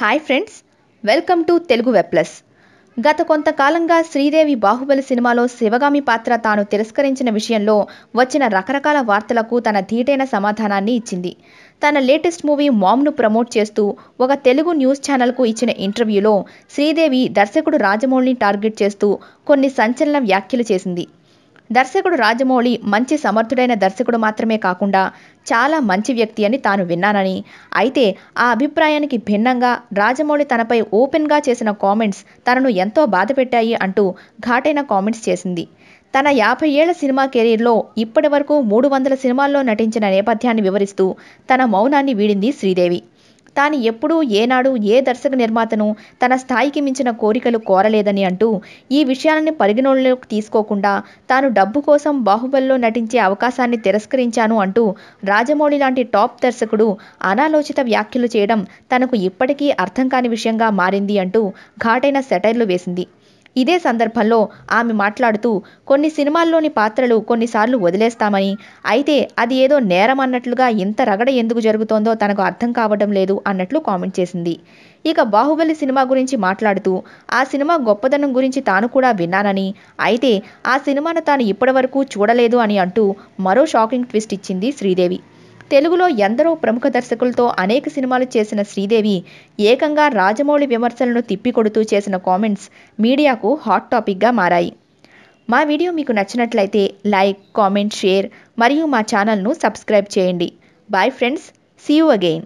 Hi friends welcome to Telugu web plus గత కొంతకాలంగా శ్రీదేవి బాహుబలి సినిమాలో శివగామి పాత్ర తాను తిరస్కరించిన విషయంలో వచ్చిన రకరకాల వార్తలకు తన ధీటైన సమాధానాన్ని ఇచ్చింది. తన లేటెస్ట్ మూవీ మామ్ను ప్రమోట్ చేస్తూ ఒక తెలుగు న్యూస్ ఛానల్కు ఇచ్చిన ఇంటర్వ్యూలో శ్రీదేవి దర్శకుడు రాజమౌళిని టార్గెట్ చేస్తూ కొన్ని సంచలన వ్యాఖ్యలు చేసింది. దర్శకుడు రాజమౌళి మంచి సమర్థుడైన దర్శకుడు మాత్రమే కాకుండా చాలా మంచి వ్యక్తి అని తాను విన్నానని. అయితే ఆ అభిప్రాయానికి భిన్నంగా రాజమౌళి తనపై ఓపెన్గా చేసిన కామెంట్స్ తనను ఎంతో బాధపెట్టాయి అంటూ ఘాటైన కామెంట్స్ చేసింది. తన యాభై ఏళ్ళ సినిమా కెరీర్లో ఇప్పటి వరకు మూడు వందల సినిమాల్లో నటించిన నేపథ్యాన్ని వివరిస్తూ తన మౌనాన్ని వీడింది శ్రీదేవి. తాను ఎప్పుడూ ఏనాడు ఏ దర్శక నిర్మాతను తన స్థాయికి మించిన కోరికలు కోరలేదని అంటూ ఈ విషయాన్ని పరిగణలోకి తీసుకోకుండా తాను డబ్బు కోసం బాహుబలిలో నటించే అవకాశాన్ని తిరస్కరించాను అంటూ రాజమౌళి లాంటి టాప్ దర్శకుడు అనాలోచిత వ్యాఖ్యలు చేయడం తనకు ఇప్పటికీ అర్థం కాని విషయంగా మారింది అంటూ ఘాటైన సెటైర్లు వేసింది. ఇదే సందర్భంలో ఆమె మాట్లాడుతూ కొన్ని సినిమాల్లోని పాత్రలు కొన్నిసార్లు వదిలేస్తామని. అయితే అది ఏదో నేరం అన్నట్లుగా ఇంత రగడ ఎందుకు జరుగుతోందో తనకు అర్థం కావడం లేదు అన్నట్లు కామెంట్ చేసింది. ఇక బాహుబలి సినిమా గురించి మాట్లాడుతూ ఆ సినిమా గొప్పదనం గురించి తాను కూడా విన్నానని. అయితే ఆ సినిమాను తాను ఇప్పటివరకు చూడలేదు అని అంటూ మరో షాకింగ్ ట్విస్ట్ ఇచ్చింది శ్రీదేవి. తెలుగులో ఎందరో ప్రముఖ దర్శకులతో అనేక సినిమాలు చేసిన శ్రీదేవి ఏకంగా రాజమౌళి విమర్శలను తిప్పికొడుతూ చేసిన కామెంట్స్ మీడియాకు హాట్ టాపిక్గా మారాయి. మా వీడియో మీకు నచ్చినట్లయితే లైక్ కామెంట్ షేర్ మరియు మా ఛానల్ను సబ్స్క్రైబ్ చేయండి. Bye friends see you again